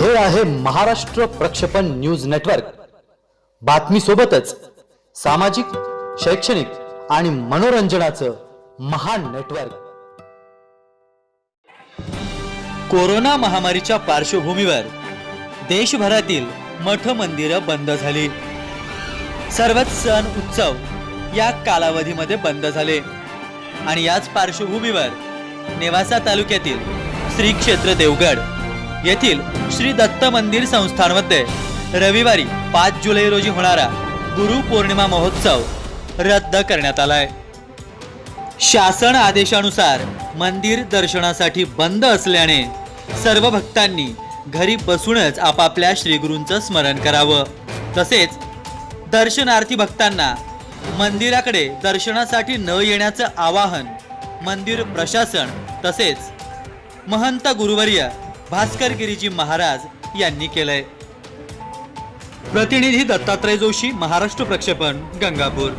हे आहे महाराष्ट्र प्रक्षेपण न्यूज नेटवर्क. बातमी सोबतच सामाजिक शैक्षणिक आणि मनोरंजनाचं महान नेटवर्क. कोरोना महामारीच्या पार्श्वभूमीवर देशभरातील मठ मंदिरं बंद झाली. सर्वच सण उत्सव या कालावधीमध्ये बंद झाले. आणि याच पार्श्वभूमीवर नेवासा तालुक्यातील श्री क्षेत्र देवगड येथील श्री दत्त मंदिर संस्थानमध्ये रविवारी पाच जुलै रोजी होणारा गुरु पौर्णिमा महोत्सव रद्द करण्यात आलाय. शासन आदेशानुसार मंदिर दर्शनासाठी बंद असल्याने सर्व भक्तांनी घरी बसूनच आपापल्या श्रीगुरूंचं स्मरण करावं. तसेच दर्शनार्थी भक्तांना मंदिराकडे दर्शनासाठी न येण्याचं आवाहन मंदिर प्रशासन तसेच महंत गुरुवर्य भास्कर गिरीजी महाराज यांनी केलंय. प्रतिनिधी दत्तात्रय जोशी महाराष्ट्र प्रक्षेपण गंगापूर.